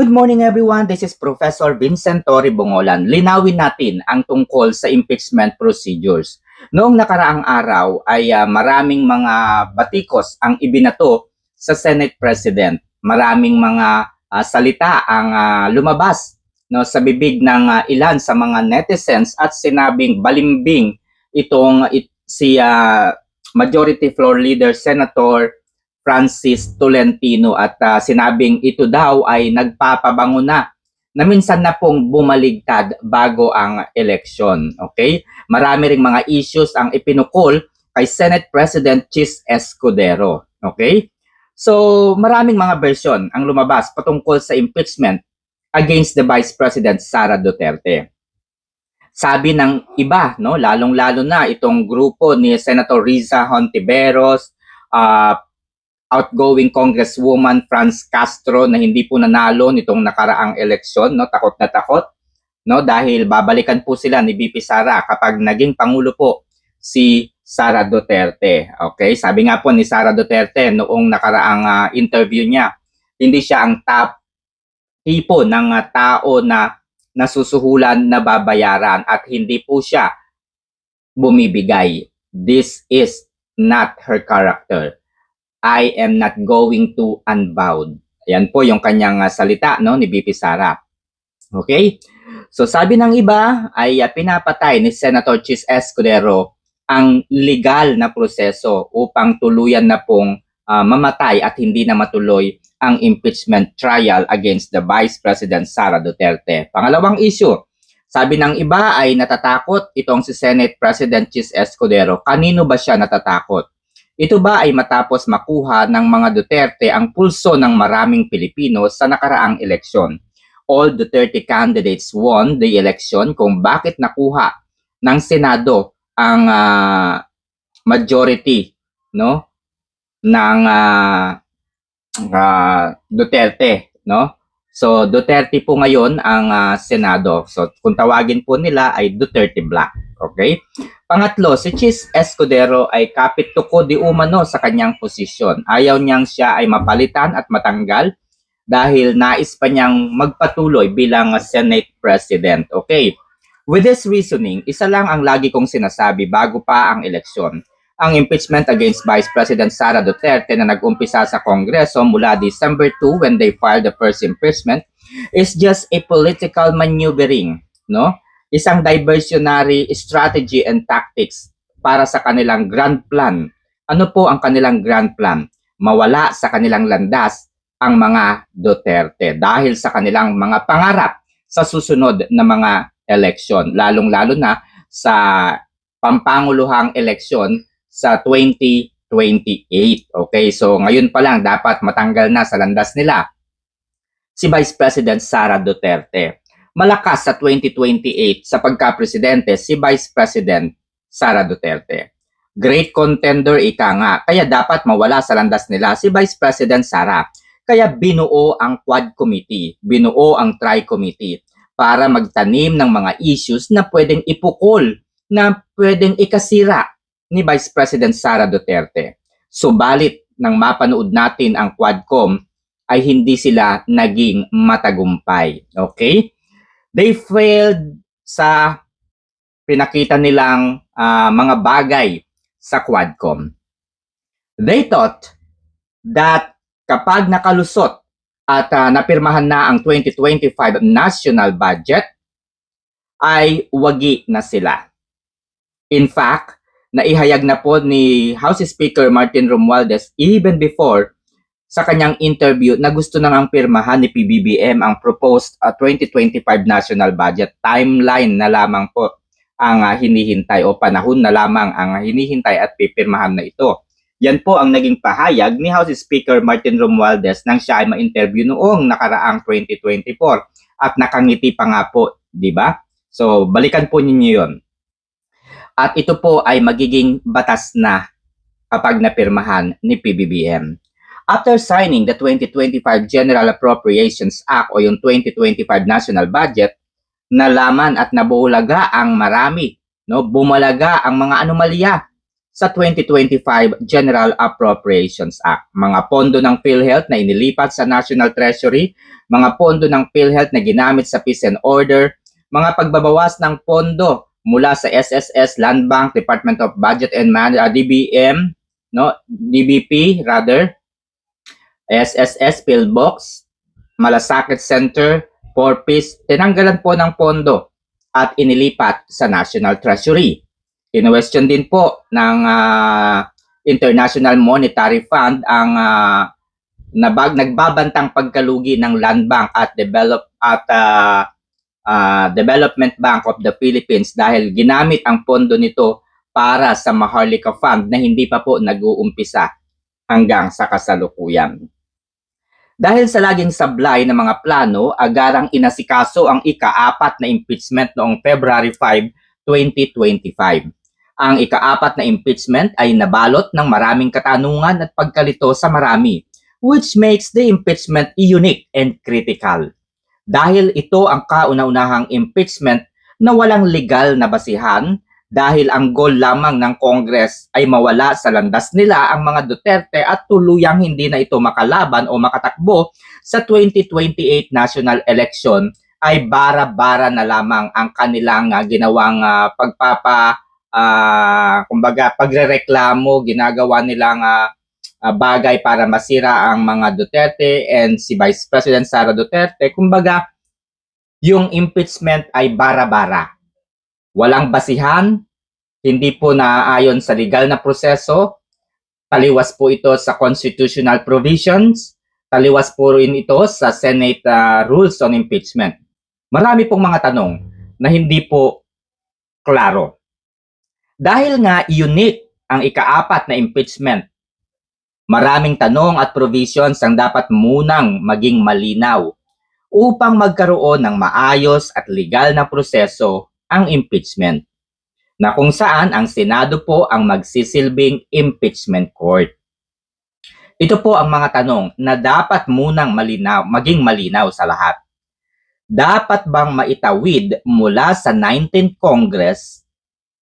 Good morning everyone. This is Professor Vincent Tori Bongolan. Linawin natin ang tungkol sa impeachment procedures. Noong nakaraang araw ay ah, maraming mga batikos ang ibinato sa Senate President. Maraming mga ah, salita ang ah, lumabas no sa bibig ng ah, ilan sa mga netizens at sinabing balimbing itong it, si ah, Majority Floor Leader Senator Francis Tolentino at ah, sinabing ito daw ay nagpapabango na na minsan na pong bumaligtad bago ang eleksyon. Okay? Marami ring mga issues ang ipinukol kay Senate President Chis Escudero. Okay? So, maraming mga version ang lumabas patungkol sa impeachment against the Vice President Sara Duterte. Sabi ng iba, no, lalong-lalo na itong grupo ni Senator Riza Hontiveros, ah, outgoing Congresswoman Franz Castro na hindi po nanalo nitong nakaraang eleksyon, no, takot na takot, no, dahil babalikan po sila ni BP Sara kapag naging pangulo po si Sara Duterte. Okay? Sabi nga po ni Sara Duterte noong nakaraang ah, interview niya, hindi siya ang top tipo ng ah, tao na nasusuhulan na babayaran at hindi po siya bumibigay. This is not her character. I am not going to unbowed. Ayan po yung kanyang ah, salita no ni BP Sara. Okay? So sabi ng iba ay ah, pinapatay ni Senator Chis Escudero ang legal na proseso upang tuluyan na pong ah, mamatay at hindi na matuloy ang impeachment trial against the Vice President Sara Duterte. Pangalawang issue, sabi ng iba ay natatakot itong si Senate President Chis Escudero. Kanino ba siya natatakot? Ito ba ay matapos makuha ng mga Duterte ang pulso ng maraming Pilipino sa nakaraang eleksyon? All Duterte candidates won the election kung bakit nakuha ng Senado ang ah, majority no ng ah, ah, Duterte, no? So Duterte po ngayon ang ah, Senado. So kung tawagin po nila ay Duterte Black, okay? Pangatlo, si Chis Escudero ay kapit tuko di umano sa kanyang posisyon. Ayaw niyang siya ay mapalitan at matanggal dahil nais pa niyang magpatuloy bilang Senate President. Okay. With this reasoning, isa lang ang lagi kong sinasabi bago pa ang eleksyon. Ang impeachment against Vice President Sara Duterte na nag-umpisa sa Kongreso mula December 2 when they filed the first impeachment is just a political maneuvering, no? Isang diversionary strategy and tactics para sa kanilang grand plan. Ano po ang kanilang grand plan? Mawala sa kanilang landas ang mga Duterte dahil sa kanilang mga pangarap sa susunod na mga eleksyon, lalong-lalo na sa pampanguluhang eleksyon sa 2028. Okay, so ngayon pa lang dapat matanggal na sa landas nila si Vice President Sara Duterte. Malakas sa 2028 sa pagka-presidente si Vice President Sara Duterte. Great contender ika nga, kaya dapat mawala sa landas nila si Vice President Sara. Kaya binuo ang Quad Committee, binuo ang Tri Committee para magtanim ng mga issues na pwedeng ipukol, na pwedeng ikasira ni Vice President Sara Duterte. Subalit nang mapanood natin ang Quadcom ay hindi sila naging matagumpay. Okay? They failed sa pinakita nilang ah, mga bagay sa Quadcom. They thought that kapag nakalusot at ah, napirmahan na ang 2025 national budget, ay wagi na sila. In fact, naihayag na po ni House Speaker Martin Romualdez even before sa kanyang interview na gusto nang ang pirmahan ni PBBM ang proposed uh, 2025 national budget timeline na lamang po ang uh, hinihintay o panahon na lamang ang hinihintay at pipirmahan na ito. Yan po ang naging pahayag ni House Speaker Martin Romualdez nang siya ay ma-interview noong nakaraang 2024 at nakangiti pa nga po, di ba? So, balikan po ninyo yon. At ito po ay magiging batas na kapag napirmahan ni PBBM. After signing the 2025 General Appropriations Act o yung 2025 National Budget, nalaman at nabulaga ang marami, no? Bumalaga ang mga anomalya sa 2025 General Appropriations Act. Mga pondo ng PhilHealth na inilipat sa National Treasury, mga pondo ng PhilHealth na ginamit sa peace and order, mga pagbabawas ng pondo mula sa SSS, Land Bank, Department of Budget and Man uh, DBM, no, DBP rather, SSS, Pillbox, Malasakit Center, for Peace, tinanggalan po ng pondo at inilipat sa National Treasury. Kinwestiyon din po ng ah, International Monetary Fund ang ah, nabag nagbabantang pagkalugi ng Land Bank at Develop at ah, ah, Development Bank of the Philippines dahil ginamit ang pondo nito para sa Maharlika Fund na hindi pa po nag-uumpisa hanggang sa kasalukuyan. Dahil sa laging sablay ng mga plano, agarang inasikaso ang ika-apat na impeachment noong February 5, 2025. Ang ika-apat na impeachment ay nabalot ng maraming katanungan at pagkalito sa marami, which makes the impeachment unique and critical. Dahil ito ang kauna-unahang impeachment na walang legal na basihan dahil ang goal lamang ng Congress ay mawala sa landas nila ang mga Duterte at tuluyang hindi na ito makalaban o makatakbo sa 2028 national election ay bara-bara na lamang ang kanilang ah, ginawang ah, pagpapa ah, kumbaga pagrereklamo ginagawa nilang ah, ah, bagay para masira ang mga Duterte and si Vice President Sara Duterte kumbaga yung impeachment ay bara-bara walang basihan, hindi po naaayon sa legal na proseso, taliwas po ito sa constitutional provisions, taliwas po rin ito sa Senate uh, Rules on Impeachment. Marami pong mga tanong na hindi po klaro. Dahil nga unique ang ikaapat na impeachment, maraming tanong at provisions ang dapat munang maging malinaw upang magkaroon ng maayos at legal na proseso ang impeachment, na kung saan ang Senado po ang magsisilbing impeachment court. Ito po ang mga tanong na dapat munang malinaw, maging malinaw sa lahat. Dapat bang maitawid mula sa 19th Congress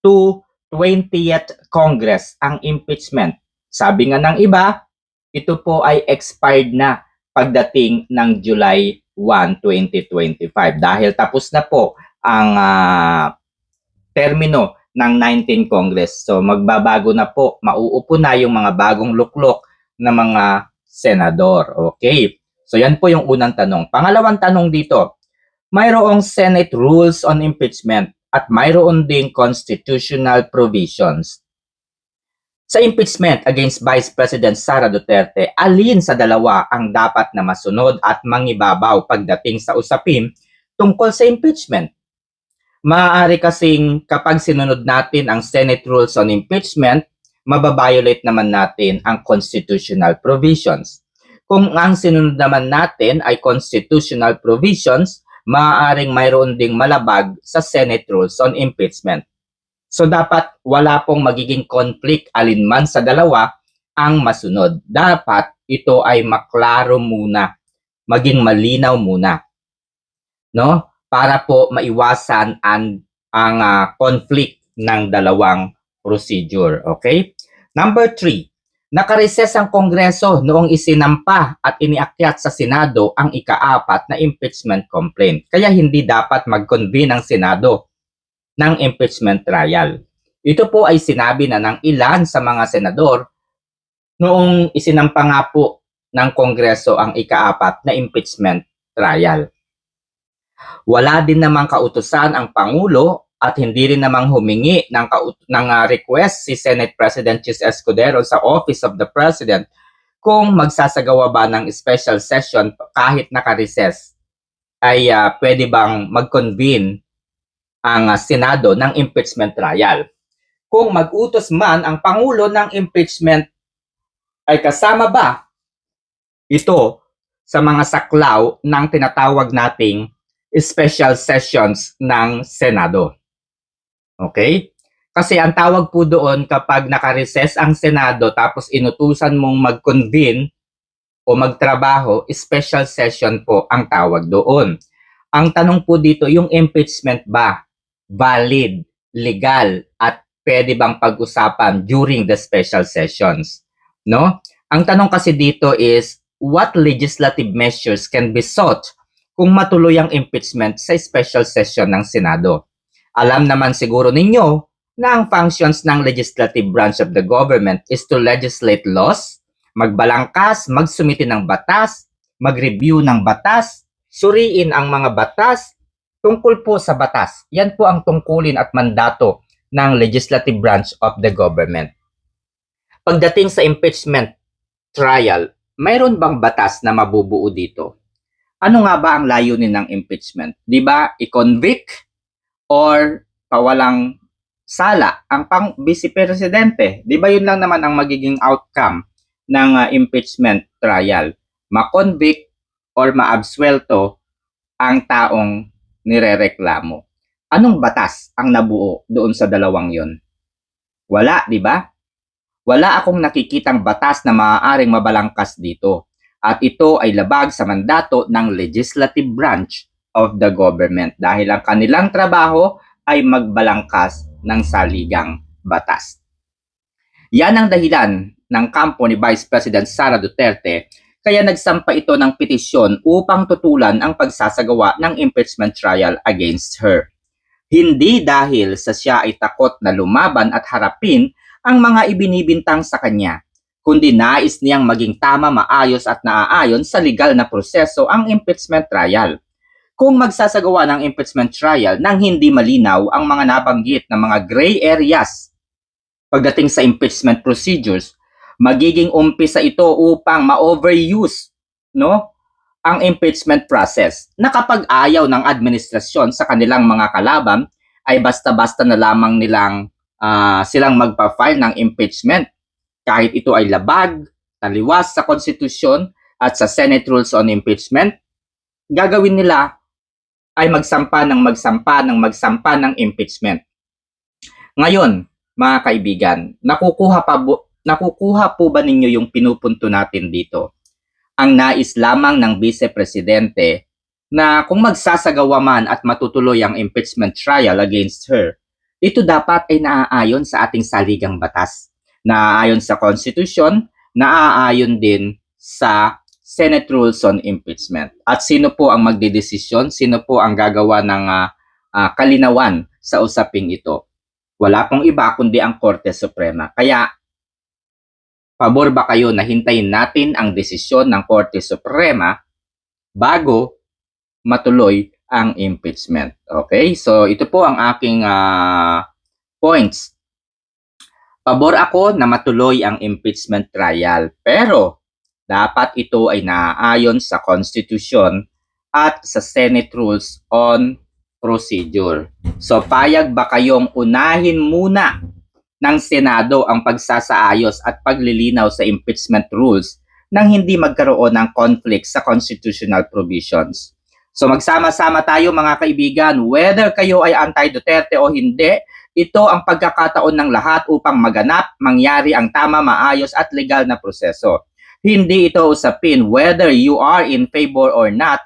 to 20th Congress ang impeachment? Sabi nga ng iba, ito po ay expired na pagdating ng July 1, 2025 dahil tapos na po ang ah, termino ng 19 Congress. So magbabago na po, mauupo na yung mga bagong luklok na mga senador. Okay. So yan po yung unang tanong. Pangalawang tanong dito, mayroong Senate Rules on Impeachment at mayroon ding constitutional provisions. Sa impeachment against Vice President Sara Duterte, alin sa dalawa ang dapat na masunod at mangibabaw pagdating sa usapin tungkol sa impeachment? Maaari kasing kapag sinunod natin ang Senate Rules on Impeachment, mababiolate naman natin ang constitutional provisions. Kung ang sinunod naman natin ay constitutional provisions, maaaring mayroon ding malabag sa Senate Rules on Impeachment. So dapat wala pong magiging conflict alinman sa dalawa ang masunod. Dapat ito ay maklaro muna, maging malinaw muna. No? Para po maiwasan ang ang ah, conflict ng dalawang procedure, okay? Number three, nakareses ang Kongreso noong isinampa at iniakyat sa Senado ang ikaapat na impeachment complaint. Kaya hindi dapat mag-convene ang Senado ng impeachment trial. Ito po ay sinabi na ng ilan sa mga senador noong isinampa nga po ng Kongreso ang ikaapat na impeachment trial. Wala din namang kautusan ang Pangulo at hindi rin namang humingi ng, ng ah, request si Senate President Chis Escudero sa Office of the President kung magsasagawa ba ng special session kahit naka-recess ay ah, pwede bang mag-convene ang ah, Senado ng impeachment trial. Kung mag-utos man ang Pangulo ng impeachment ay kasama ba ito sa mga saklaw ng tinatawag nating special sessions ng Senado. Okay? Kasi ang tawag po doon kapag naka-recess ang Senado tapos inutusan mong mag-convene o magtrabaho, special session po ang tawag doon. Ang tanong po dito, yung impeachment ba valid, legal, at pwede bang pag-usapan during the special sessions? No? Ang tanong kasi dito is, what legislative measures can be sought kung matuloy ang impeachment sa special session ng Senado? Alam naman siguro ninyo na ang functions ng legislative branch of the government is to legislate laws, magbalangkas, magsumiti ng batas, mag-review ng batas, suriin ang mga batas, tungkol po sa batas. Yan po ang tungkulin at mandato ng legislative branch of the government. Pagdating sa impeachment trial, mayroon bang batas na mabubuo dito? Ano nga ba ang layunin ng impeachment? 'Di ba? I-convict or pawalang sala ang pang vice presidente. 'Di ba 'yun lang naman ang magiging outcome ng uh, impeachment trial? Ma-convict or maabsuelto ang taong nirereklamo. Anong batas ang nabuo doon sa dalawang 'yon? Wala, 'di ba? Wala akong nakikitang batas na maaaring mabalangkas dito. At ito ay labag sa mandato ng legislative branch of the government dahil ang kanilang trabaho ay magbalangkas ng saligang batas. Yan ang dahilan ng kampo ni Vice President Sara Duterte kaya nagsampa ito ng petisyon upang tutulan ang pagsasagawa ng impeachment trial against her. Hindi dahil sa siya ay takot na lumaban at harapin ang mga ibinibintang sa kanya, kundi nais niyang maging tama, maayos at naaayon sa legal na proseso ang impeachment trial. Kung magsasagawa ng impeachment trial nang hindi malinaw ang mga nabanggit na mga gray areas pagdating sa impeachment procedures, magiging umpisa ito upang ma-overuse no, ang impeachment process na kapag ayaw ng administrasyon sa kanilang mga kalaban ay basta-basta na lamang nilang uh, silang magpa-file ng impeachment kahit ito ay labag, taliwas sa konstitusyon at sa Senate Rules on Impeachment, gagawin nila ay magsampa ng magsampa ng magsampa ng impeachment. Ngayon, mga kaibigan, nakukuha pa bu- nakukuha po ba ninyo yung pinupunto natin dito? Ang nais lamang ng Vice Presidente na kung magsasagawa man at matutuloy ang impeachment trial against her, ito dapat ay naaayon sa ating saligang batas, naaayon sa Constitution, naaayon din sa Senate Rules on Impeachment. At sino po ang magdedesisyon? Sino po ang gagawa ng uh, uh, kalinawan sa usaping ito? Wala pong iba kundi ang Korte Suprema. Kaya, pabor ba kayo na hintayin natin ang desisyon ng Korte Suprema bago matuloy ang impeachment. Okay? So, ito po ang aking uh, points. Pabor ako na matuloy ang impeachment trial. Pero, dapat ito ay naaayon sa Constitution at sa Senate Rules on Procedure. So, payag ba kayong unahin muna ng Senado ang pagsasaayos at paglilinaw sa impeachment rules nang hindi magkaroon ng conflict sa constitutional provisions? So magsama-sama tayo mga kaibigan, whether kayo ay anti-Duterte o hindi, ito ang pagkakataon ng lahat upang maganap, mangyari ang tama, maayos at legal na proseso. Hindi ito usapin whether you are in favor or not,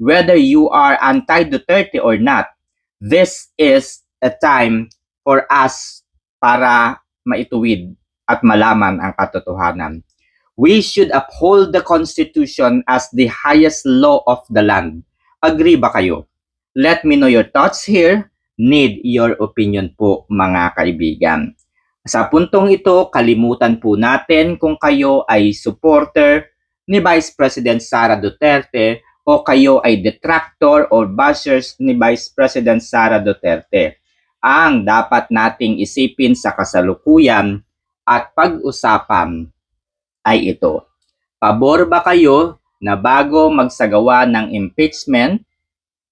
whether you are anti-Duterte or not. This is a time for us para maituwid at malaman ang katotohanan. We should uphold the Constitution as the highest law of the land Agree ba kayo? Let me know your thoughts here. Need your opinion po mga kaibigan. Sa puntong ito, kalimutan po natin kung kayo ay supporter ni Vice President Sara Duterte o kayo ay detractor or bashers ni Vice President Sara Duterte. Ang dapat nating isipin sa kasalukuyan at pag-usapan ay ito. Pabor ba kayo na bago magsagawa ng impeachment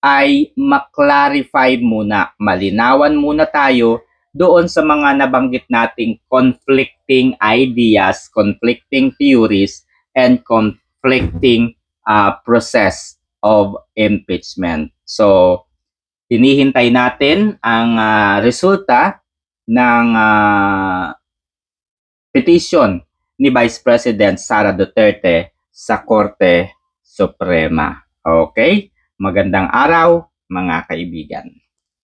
ay maklarify muna, malinawan muna tayo doon sa mga nabanggit nating conflicting ideas, conflicting theories, and conflicting uh, process of impeachment. So, hinihintay natin ang uh, resulta ng uh, petition ni Vice President Sara Duterte sa Korte Suprema. Okay? Magandang araw mga kaibigan.